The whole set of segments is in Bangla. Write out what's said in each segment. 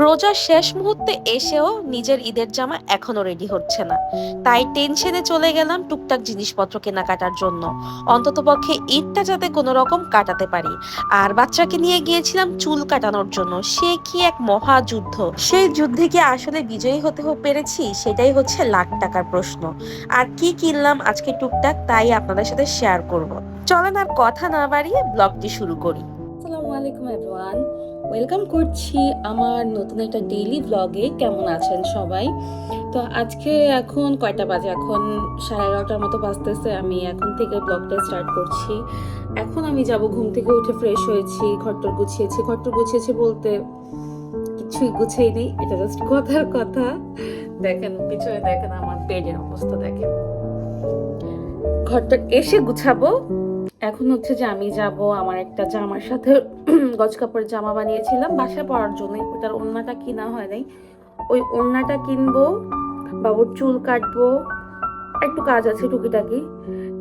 রোজার শেষ মুহূর্তে এসেও নিজের ঈদের জামা এখনও রেডি হচ্ছে না। তাই টেনশনে চলে গেলাম টুকটাক জিনিসপত্র কেনাকাটার জন্য। অন্ততপক্ষে ঈদটা যাতে কোনো রকম কাটাতে পারি। আর বাচ্চাকে নিয়ে গিয়েছিলাম চুল কাটানোর জন্য। সে কি এক মহাযুদ্ধ। সেই যুদ্ধে কি আসলে বিজয়ী হতে পেরেছি? সেটাই হচ্ছে লাখ টাকার প্রশ্ন। আর কি কিনলাম আজকে টুকটাক তাই আপনাদের সাথে শেয়ার করব। চলেন আর কথা না বাড়িয়ে ব্লগটি শুরু করি। আসসালামু আলাইকুম এভরিওয়ান ওয়েলকাম করছি আমার নতুন একটা ডেইলি ব্লগে কেমন আছেন সবাই? তো আজকে এখন কয়টা বাজে? এখন সাড়ে এগারোটার মতো বাজতেছে। আমি এখন থেকে ব্লগটা স্টার্ট করছি। এখন আমি যাব ঘুম থেকে উঠে ফ্রেশ হয়েছি ঘরটর গুছিয়েছি। ঘরটর গুছিয়েছি বলতে কিছুই গুছিয়ে নেই, এটা জাস্ট কথার কথা। দেখেন, পিছনে দেখেন আমার বেডের অবস্থা দেখেন। ঘরটা এসে গুছাবো। এখন হচ্ছে যে আমি যাব, আমার একটা জামার সাথে গজ কাপড়ের জামা বানিয়েছিলাম। বাসায় পরার জন্য ওটার ওড়নাটা কিনা হয় নাই। ওই ওড়নাটা কিনবো, বাবুর চুল কাটবো একটু কাজ আছে টুকিটাকি।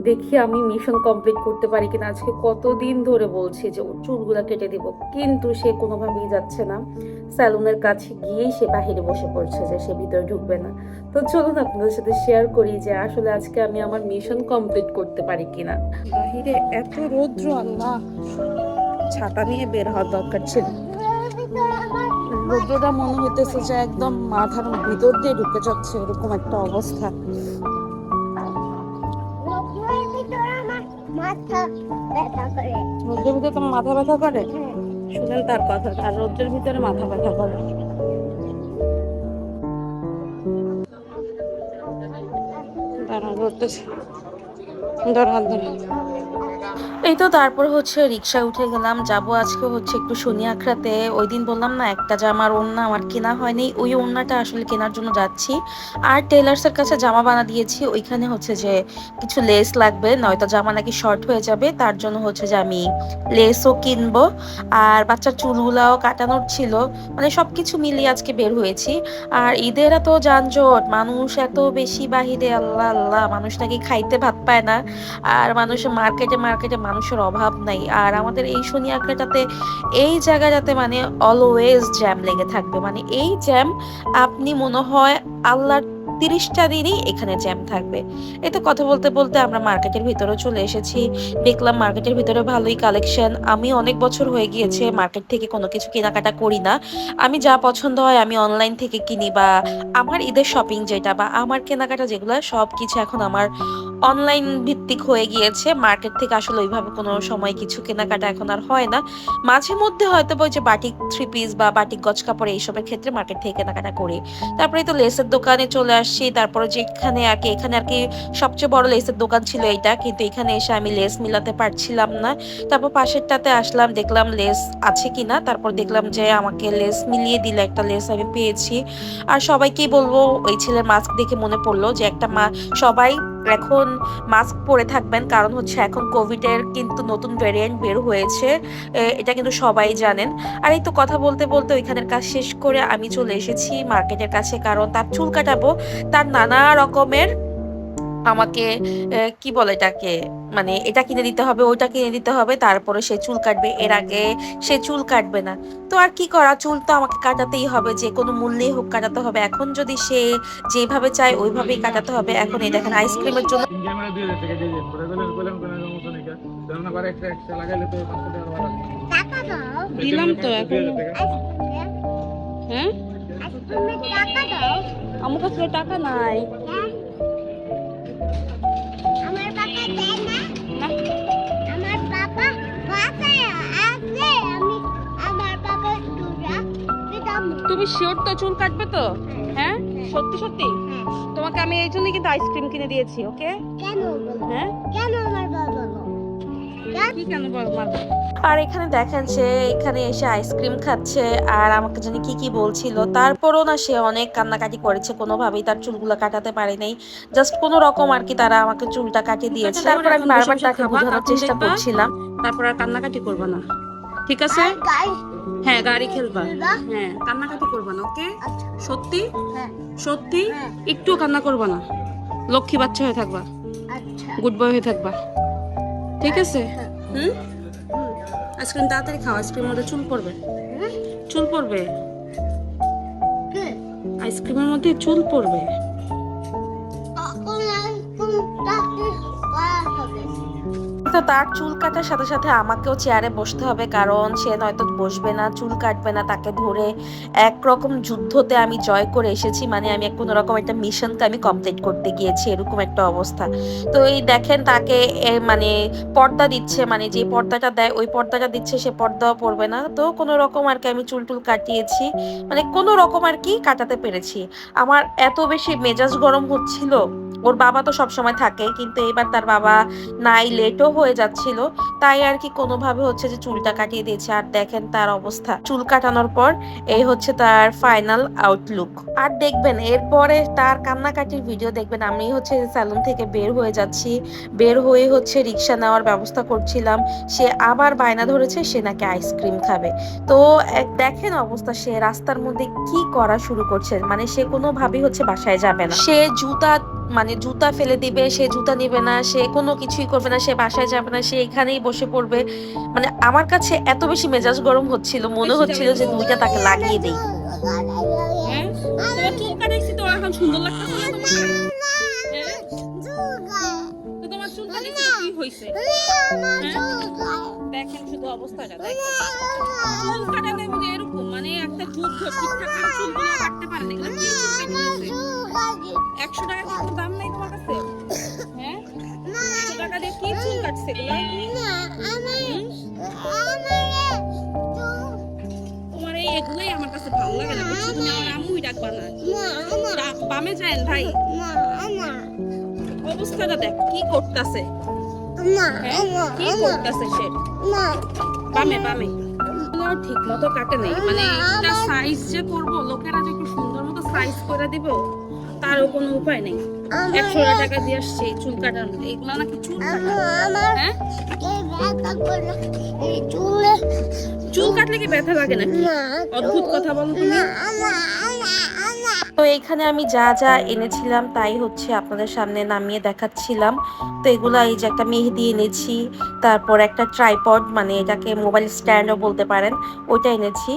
দেখি আমি মিশন কমপ্লিট করতে পারি কিনা। আজকে কতদিন ধরে বলছি যে ওর চুলগুলো কেটে দিব। কিন্তু সে কোনোভাবেই যাচ্ছে না। স্যালুনের কাছে গিয়েই সে বাহিরে বসে পড়ছে যে সে ভিতরে ঢুকবে না। তো চলুন আপনাদের সাথে শেয়ার করি যে আসলে আজকে আমি আমার মিশন কমপ্লিট করতে পারি কিনা। বাহিরে এত রৌদ্র, আল্লাহ। ছাতা নিয়ে বের হওয়ার দরকার ছিল। রৌদ্রটা মনে হইতেছে যে একদম মাথার ভিতর দিয়ে ঢুকে যাচ্ছে, এরকম একটা অবস্থা। রৌদ্রের ভিতরে তোমার মাথা ব্যথা করে? হ্যাঁ। শুনেন তার কথা আর রোদ্রের ভিতরে মাথা ব্যথা করে। দাঁড়া ধরতেছে ধরা ধরা এই তো তারপর হচ্ছে রিক্সায় উঠে গেলাম। যাব আজকে হচ্ছে একটু শনি আখড়াতে ওই দিন বললাম না, একটা জামার ওড়না আমার কেনা হয়নি। ওই ওড়নাটা আসলে কেনার জন্য যাচ্ছি। আর টেলার্সের কাছে জামা বানা দিয়েছি। ওইখানে হচ্ছে যে কিছু লেস লাগবে, নয়তো জামা নাকি শর্ট হয়ে যাবে। তার জন্য হচ্ছে যে আমি লেসও কিনবো। আর বাচ্চার চুলগুলাও কাটানোর ছিল। মানে সব কিছু মিলিয়ে আজকে বের হয়েছি। আর ঈদের এত যানজট, মানুষ এত বেশি বাহিরে, আল্লাহ আল্লাহ। মানুষ নাকি খাইতে ভাত পায় না। আর মানুষের মার্কেটে মার্কেটে মানুষের অভাব নাই। আর আমাদের এই শনি আঁকড়াটাতে এই জায়গাটাতে মানে অলওয়েজ জ্যাম লেগে থাকবে। মানে এই জ্যাম আপনি মনে হয় আল্লাহর তিরিশটা দিনই এখানে জ্যাম থাকবে। এই তো কথা বলতে বলতে আমরা মার্কেটের ভিতরে চলে এসেছি। দেখলাম মার্কেটের ভিতরে ভালোই কালেকশন আমি অনেক বছর হয়ে গিয়েছে মার্কেট থেকে কোনো কিছু কেনাকাটা করি না। আমি যা পছন্দ হয় আমি অনলাইন থেকে কিনি বা আমার ঈদের শপিং যেটা বা আমার কেনাকাটা যেগুলো, সব কিছু এখন আমার অনলাইন ভিত্তিক হয়ে গিয়েছে। মার্কেট থেকে আসলে ওইভাবে কোনো সময় কিছু কেনাকাটা এখন আর হয় না। মাঝে মধ্যে হয়তো ওই যে বাটিক থ্রি পিস বা বাটিক গজ কাপড় এইসবের ক্ষেত্রে মার্কেট থেকে কেনাকাটা করি। তারপরে তো লেসের দোকানে চলে আসছি তারপরে যে এখানে আর কি, এখানে আর কি সবচেয়ে বড় লেসের দোকান ছিল এটা কিন্তু এখানে এসে আমি লেস মিলাতে পারছিলাম না। তারপর পাশেরটাতে আসলাম, দেখলাম লেস আছে কি না তারপর দেখলাম যে আমাকে লেস মিলিয়ে দিলে একটা লেস আমি পেয়েছি। আর সবাইকেই বলব, ওই ছেলের মাস্ক দেখে মনে পড়ল যে একটা মা, সবাই এখন মাস্ক পরে থাকবেন, কারণ হচ্ছে এখন কোভিডের কিন্তু নতুন ভ্যারিয়েন্ট বের হয়েছে এটা কিন্তু সবাই জানেন। আর এই তো কথা বলতে বলতে ওইখানের কাজ শেষ করে আমি চলে এসেছি মার্কেটের কাছে, কারণ তার চুল কাটাবো, তার নানা রকমের আমাকে কি বলে এটাকে? মানে এটা কিনে দিতে হবে ওইটা কিনে দিতে হবে তারপরে সে চুল কাটবে। এর আগে সে চুল কাটবে না। তো আর কি করা? চুল তো আমাকে কাটাতেই হবে যে কোনো মূল্যেই হোক কাটাতে হবে। এখন যদি সে যেভাবে চায় ওইভাবেই কাটাতে হবে। এখন এই দেখেন আইসক্রিমের জন্য দিলাম তো এখন। হ্যাঁ? আইসক্রিমে টাকা দাও। আমার কাছে টাকা নাই। তুমি শিওর তো চুল কাটবে তো? হ্যাঁ? সত্যি সত্যি। তোমাকে আমি এই জন্যই কিন্তু আইসক্রিম কিনে দিয়েছি ওকে কেন হ্যাঁ? কেন আমার বাবা কি কেন বল আর এখানে দেখেন সে এখানে এসে আইসক্রিম খাচ্ছে আর আমাকে জানি কি কি বলছিল। তারপরও না সে অনেক কান্নাকাটি করেছে কোনোভাবেই তার চুলগুলো কাটাতে পারে নাই। জাস্ট কোনো রকম আর কি তারা আমাকে চুলটা কাটিয়ে দিয়েছে। তারপর আমি বারবার তাকে বোঝানোর চেষ্টা করছিলাম। তারপর আর কান্নাকাটি করবা না। ঠিক আছে? হ্যাঁ গাড়ি খেলবা? হ্যাঁ কান্নাকাটি করবা না ওকে? আচ্ছা। সত্যি? হ্যাঁ। সত্যি? হ্যাঁ। একটু কান্না করবা না। লক্ষ্মী বাচ্চা হয়ে থাকবা। আচ্ছা। গুড বয় হয়ে থাকবা। ঠিক আছে? হ্যাঁ। হুম। আইসক্রিম তাড়াতাড়ি খাও আইসক্রিম মধ্যে চুল পড়বে? চুল পড়বে? আইসক্রিমের মধ্যে চুল পড়বে। তো তার চুল কাটার সাথে সাথে আমাকেও চেয়ারে বসতে হবে, কারণ সে নয়তো বসবে না, চুল কাটবে না, তাকে ধরে একরকম যুদ্ধতে আমি জয় করে এসেছি মানে আমি কোনো রকম একটা মিশনকে আমি কমপ্লিট করতে গিয়েছি, এরকম একটা অবস্থা। তো এই দেখেন তাকে মানে পর্দা দিচ্ছে মানে যে পর্দাটা দেয়, ওই পর্দাটা দিচ্ছে, সে পর্দাও পড়বে না। তো কোনো রকম আর কি আমি চুল টুল কাটিয়েছি মানে কোনো রকম আর কি কাটাতে পেরেছি। আমার এত বেশি মেজাজ গরম হচ্ছিল ওর বাবা তো সবসময় থাকে, কিন্তু এবার তার বাবা নাই লেটও হয়ে যাচ্ছিল। তাই আর কি কোনোভাবে হচ্ছে যে চুলটা কাটিয়ে দিয়েছে। আর দেখেন তার অবস্থা। চুল কাটানোর পর এই হচ্ছে তার ফাইনাল আউটলুক আর দেখবেন, এরপরে তার কান্নাকাটির ভিডিও দেখবেন। আমি হচ্ছে স্যালুন থেকে বের হয়ে যাচ্ছি। বের হয়ে হচ্ছে রিক্সা নেওয়ার ব্যবস্থা করছিলাম। সে আবার বায়না ধরেছে, সে নাকি আইসক্রিম খাবে। তো দেখেন অবস্থা, সে রাস্তার মধ্যে কি করা শুরু করছে? মানে সে কোনোভাবেই হচ্ছে বাসায় যাবে না। সে জুতা মানে জুতা ফেলে দিবে সে জুতা নিবে না সে কোনো কিছুই করবে না সে বাসায় যাবে না সে এখানেই বসে পড়বে। মানে আমার কাছে এত বেশি মেজাজ গরম হচ্ছিল মনে হচ্ছিল যে দুইটা তাকে লাগিয়ে দেই। হ্যাঁ? হ্যাঁ? হইছে? দেখেন শুধু অবস্থাটা দেখেন। মানে এরকম মানে একটা যুদ্ধ ঠিকঠাক চুলগুলো কাটতে পারে না এগুলো কি একশো টাকা কোনো দাম নাই তোমার কাছে? হ্যাঁ? একশো টাকা দিয়ে কি চুল কাটছে তোমার এই এগুলোই আমার কাছে ভালো লাগে না বুঝছ? তুমি আমার আম্মুই ডাকবা না। বামে যায়েন ভাই। অবস্থাটা দেখ কি করতেছে? কি করতেছে সে? বামে বামে। ঠিক মতো কাটে নেই। মানে একটা সাইজ যে করব লোকেরা যে একটু সুন্দর মতো সাইজ করে দিব? তারও কোনো উপায় নেই। একশো টাকা দিয়ে আসছে এই চুল কাটার মধ্যে। এগুলো নাকি চুল হ্যাঁ? চুল কাটলে কি ব্যথা লাগে নাকি? অদ্ভুত কথা বলো তুমি। তো এইখানে আমি যা যা এনেছিলাম তাই হচ্ছে আপনাদের সামনে নামিয়ে দেখাচ্ছিলাম। তো এগুলো এই যে একটা মেহেদি এনেছি তারপর একটা ট্রাইপড মানে এটাকে মোবাইল স্ট্যান্ডও বলতে পারেন ওইটা এনেছি।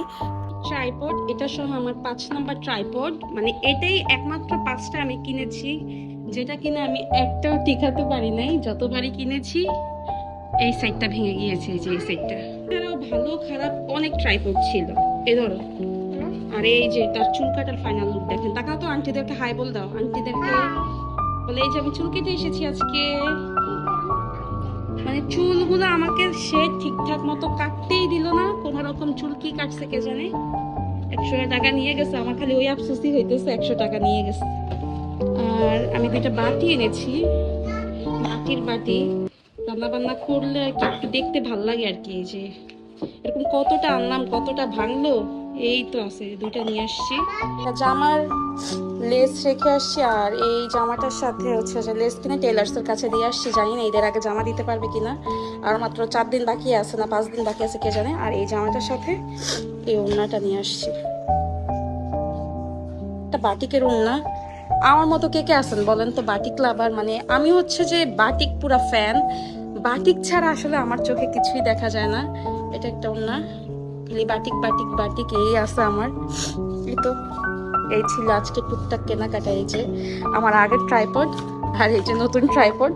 ট্রাইপড, এটা সহ আমার পাঁচ নাম্বার ট্রাইপড মানে এটাই একমাত্র পাঁচটা আমি কিনেছি, যেটা কিনে আমি একটাও টিকাতে পারি নাই, যতবারই কিনেছি, এই সাইডটা ভেঙে গিয়েছে যে এই সাইডটা। এছাড়াও ভালো খারাপ অনেক ট্রাইপড ছিল এ ধরো। আর এই যে তার চুল কাটার ফাইনাল লুক দেখেন তাকাও তো আন্টিদেরকে হাই বল দাও, আন্টিদেরকে বলে এই যে আমি চুল কেটে এসেছি আজকে। মানে চুলগুলো আমাকে সে ঠিকঠাক মতো কাটতেই দিল না কোনো রকম চুল কি কাটছে কে জানে। একশো টাকা নিয়ে গেছে, আমার খালি ওই আফসোসই হইতেছে একশো টাকা নিয়ে গেছে। আর আমি দুইটা বাটি এনেছি মাটির বাটি। রান্না বান্না করলে আর কি একটু দেখতে ভালো লাগে আর কি, এই যে এরকম কতটা আনলাম, কতটা ভাঙলো, এই তো আছে, দুইটা নিয়ে আসছি। জামার লেস রেখে আসছি, আর এই জামাটার সাথে হচ্ছে যে লেস কিনে টেলার্সের কাছে দিয়ে আসছি, জানি না এদের আগে জামা দিতে পারবে কিনা। আর মাত্র চার দিন বাকি আছে না, পাঁচ দিন বাকি আছে, কে জানে। আর এই জামাটার সাথে এই ওড়নাটা নিয়ে আসছি। একটা বাটিকের ওড়না। আমার মতো কে কে আছেন বলেন তো, বাটিক লাভার? মানে আমি হচ্ছে যে বাটিক পুরা ফ্যান। বাটিক ছাড়া আসলে আমার চোখে কিছুই দেখা যায় না। এটা একটা ওড়না। বাটিক বাটিক বাটিক এই আছে আমার। এই তো। এই ছিল আজকে টুকটাক কেনাকাটা, এই যে আমার আগের ট্রাইপড আর এই যে নতুন ট্রাইপড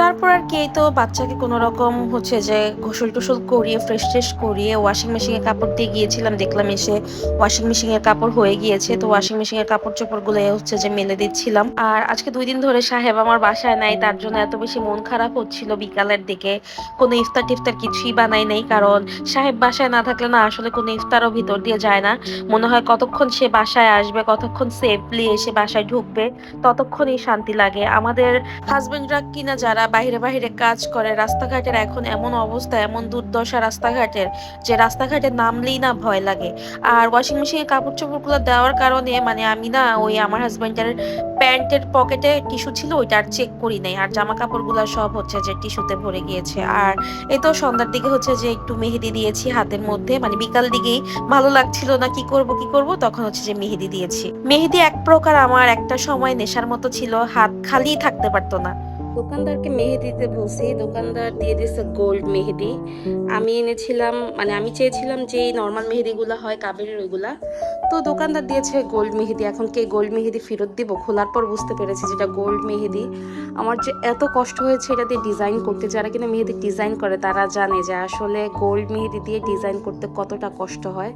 তারপর আর কি, এই তো বাচ্চাকে কোনো রকম হচ্ছে যে গোসল টোসল করিয়ে ফ্রেশ ট্রেশ করিয়ে ওয়াশিং মেশিনে কাপড় দিয়ে গিয়েছিলাম। দেখলাম এসে ওয়াশিং মেশিনের কাপড় হয়ে গিয়েছে, তো ওয়াশিং মেশিনের কাপড় চোপড়গুলো হচ্ছে যে মেলে দিচ্ছিলাম। আর আজকে দুই দিন ধরে সাহেব আমার বাসায় নাই, তার জন্য এত বেশি মন খারাপ হচ্ছিল বিকালের দিকে। কোনো ইফতার টিফতার কিছুই বানাই নাই, কারণ সাহেব বাসায় না থাকলে না আসলে কোনো ইফতারও ভিতর দিয়ে যায় না। মনে হয় কতক্ষণ সে বাসায় আসবে, কতক্ষণ সেফলি এসে বাসায় ঢুকবে, ততক্ষণই শান্তি লাগে। আমাদের হাজবেন্ডরা কিনা যারা বাইরে বাইরে কাজ করে। রাস্তাঘাটের এখন এমন অবস্থা, এমন দুর্দশা রাস্তাঘাটের যে রাস্তাঘাটে নামলেই না ভয় লাগে। আর ওয়াশিং মেশিনে কাপড় চোপড়গুলো দেওয়ার কারণে মানে আমি না ওই আমার হাজব্যান্ডের প্যান্টের পকেটে টিস্যু ছিল, ওইটা আর চেক করি নাই। আর জামা কাপড়গুলো সব হচ্ছে যে টিস্যুতে ভরে গিয়েছে। আর এই তো সন্ধ্যার দিকে হচ্ছে যে একটু মেহেদি দিয়েছি হাতের মধ্যে। মানে বিকাল দিকেই ভালো লাগছিল না কি করব কি করব, তখন হচ্ছে যে মেহেদি দিয়েছি। মেহেদি এক প্রকার আমার একটা সময় নেশার মতো ছিল, হাত খালি থাকতে পারতো না। দোকানদারকে মেহেদি দিতে বলছি। দোকানদার দিয়ে দিয়েছে গোল্ড মেহেদি। আমি এনেছিলাম মানে আমি চেয়েছিলাম যে এই নর্মাল মেহেদিগুলো হয়, কাবেরের ওইগুলা। তো দোকানদার দিয়েছে গোল্ড মেহেদি। এখন কে গোল্ড মেহেদি ফেরত দিব? খোলার পর বুঝতে পেরেছি যেটা গোল্ড মেহেদি। আমার যে এত কষ্ট হয়েছে এটা দিয়ে ডিজাইন করতে। যারা কিনা মেহেদি ডিজাইন করে, তারা জানে যে আসলে গোল্ড মেহেদি দিয়ে ডিজাইন করতে কতটা কষ্ট হয়।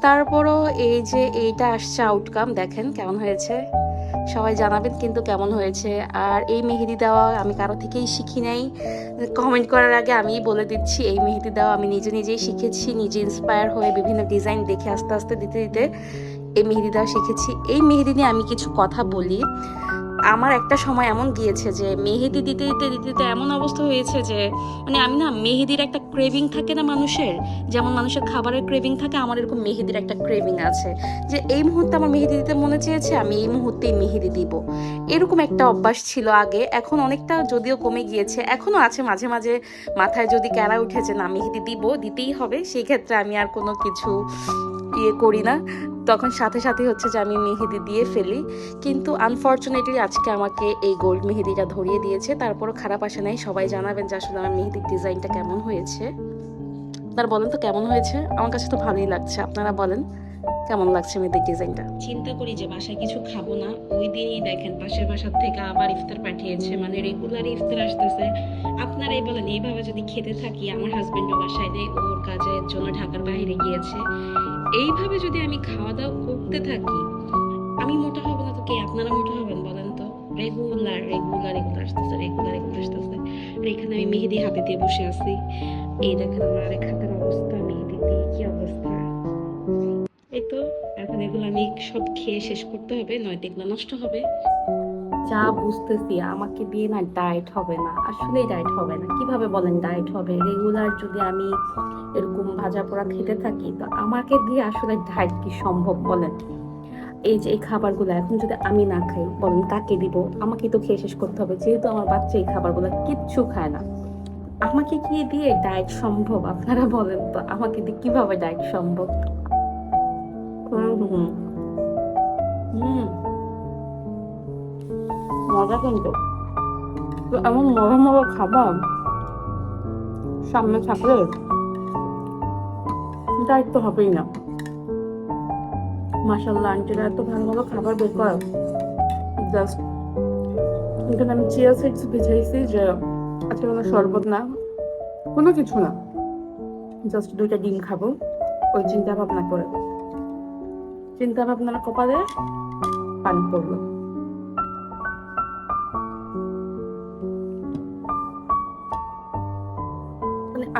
তারপরও এই যে এইটা আসছে আউটকাম দেখেন কেমন হয়েছে। সবাই জানাবেন কিন্তু কেমন হয়েছে। আর এই মেহেদি দেওয়া আমি কারও থেকেই শিখি নাই। কমেন্ট করার আগে আমি বলে দিচ্ছি, এই মেহেদি দেওয়া আমি নিজে নিজেই শিখেছি, নিজে ইন্সপায়ার হয়ে বিভিন্ন ডিজাইন দেখে আস্তে আস্তে দিতে দিতে এই মেহেদি দেওয়া শিখেছি। এই মেহেদি নিয়ে আমি কিছু কথা বলি। আমার একটা সময় এমন গিয়েছে যে মেহেদি দিতে দিতে দিতে দিতে এমন অবস্থা হয়েছে যে মানে আমি না মেহেদির একটা ক্রেভিং থাকে না মানুষের, যেমন মানুষের খাবারের ক্রেভিং থাকে, আমার এরকম মেহেদির একটা ক্রেভিং আছে যে এই মুহূর্তে আমার মেহেদি দিতে মনে চেয়েছে, আমি এই মুহূর্তেই মেহেদি দিব। এরকম একটা অভ্যাস ছিল আগে, এখন অনেকটা যদিও কমে গিয়েছে এখনও আছে মাঝে মাঝে মাথায় যদি ক্যারা উঠেছে না মেহেদি দিব, দিতেই হবে, সেই ক্ষেত্রে আমি আর কোনো কিছু ইয়ে করি না। তখন সাথে সাথে হচ্ছে যে আমি মেহেদি দিয়ে ফেলি। কিন্তু আনফর্চুনেটলি আজকে আমাকে এই গোল্ড মেহেদিটা ধরিয়ে দিয়েছে। তারপরও খারাপ আসে নাই। সবাই জানাবেন যে আসলে আমার মেহেদির ডিজাইনটা কেমন হয়েছে। আপনারা বলেন তো কেমন হয়েছে? আমার কাছে তো ভালোই লাগছে। আপনারা বলেন, কেমন লাগছে মেহেদির ডিজাইনটা চিন্তা করি যে বাসায় কিছু খাব না। ওই দিনই দেখেন পাশের বাসার থেকে আবার ইফতার পাঠিয়েছে। মানে রেগুলার ইফতার আসতেছে। আপনারাই বলেন, এইভাবে যদি খেতে থাকি, আমার হাজবেন্ডও বাসায় নেই। ওর কাজের জন্য ঢাকার বাইরে গিয়েছে। এইভাবে যদি আমি খাওয়া দাওয়া করতে থাকি, আমি মোটা হব না তো কে? আপনারা মোটা হবেন বলেন তো। রেগুলার রেগুলার রেগুলার আসতেছে রেগুলার রেগুলার আসতেছে। এখানে আমি মেহেদি হাতে দিয়ে বসে আছি। এই দেখেন আমার আরেক হাতের অবস্থা, মেহেদি দিয়ে কি অবস্থা। এই তো, এখন এগুলো আমি সব খেয়ে শেষ করতে হবে, নয়তো এগুলো নষ্ট হবে। যা বুঝতেছি, আমাকে দিয়ে না ডায়েট হবে না। আসলেই ডায়েট হবে না। কীভাবে বলেন ডায়েট হবে? রেগুলার যদি আমি এরকম ভাজা পোড়া খেতে থাকি, তো আমাকে দিয়ে আসলে ডায়েট কি সম্ভব বলেন? এই যে এই খাবারগুলো এখন যদি আমি না খাই, বলেন কাকে দিব? আমাকে তো খেয়ে শেষ করতে হবে। যেহেতু আমার বাচ্চা এই খাবারগুলো কিচ্ছু খায় না। আমাকে কি দিয়ে ডায়েট সম্ভব? আপনারা বলেন তো, আমাকে দিয়ে কীভাবে ডায়েট সম্ভব? হুম হুম। হুম। মজা কিন্তু। এমন মজা মজা খাবার সামনে থাকলে দায়িত্ব হবেই না। মাসাল্লাহ আন্টিরা এত ভালো ভালো খাবার বের করে। জাস্ট এখানে আমি চিয়া সিডস ভিজাইছি যে আজকে কোনো শরবত না, কোনো কিছু না। জাস্ট দুইটা ডিম খাব, ওই চিন্তা ভাবনা করে। চিন্তা ভাবনার কপালে পানি পড়ল।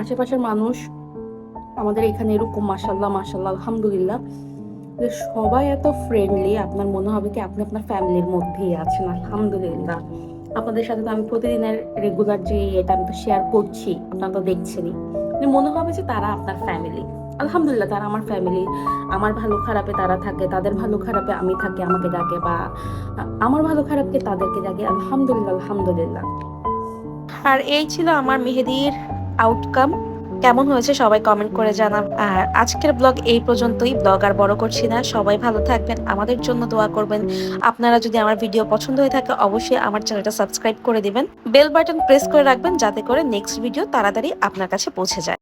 আশেপাশের মানুষ আমাদের এখানে এরকম মাসাল্লাহ মাসাল্লাহ আলহামদুলিল্লাহ, যে সবাই এত ফ্রেন্ডলি আপনার মনে হবে কি আপনি আপনার ফ্যামিলির মধ্যেই আছেন, আলহামদুলিল্লাহ। আপনাদের সাথে তো আমি প্রতিদিনের রেগুলার যে এটা আমি তো শেয়ার করছি, আপনারা তো দেখছেনই। মানে মনে হবে যে তারা আপনার ফ্যামিলি আলহামদুলিল্লাহ, তারা আমার ফ্যামিলি আমার ভালো খারাপে তারা থাকে, তাদের ভালো খারাপে আমি থাকি, আমাকে ডাকে বা আমার ভালো খারাপকে তাদেরকে ডাকে, আলহামদুলিল্লাহ আলহামদুলিল্লাহ। আর এই ছিল আমার মেহেদির আউটকাম কেমন হয়েছে? সবাই কমেন্ট করে জানাব আর আজকের ব্লগ এই পর্যন্তই। ব্লগ আর বড় করছি না। সবাই ভালো থাকবেন। আমাদের জন্য দোয়া করবেন। আপনারা যদি আমার ভিডিও পছন্দ হয়ে থাকে, অবশ্যই আমার চ্যানেলটা সাবস্ক্রাইব করে দিবেন। বেল বাটন প্রেস করে রাখবেন যাতে করে নেক্সট ভিডিও তাড়াতাড়ি আপনার কাছে পৌঁছে যায়।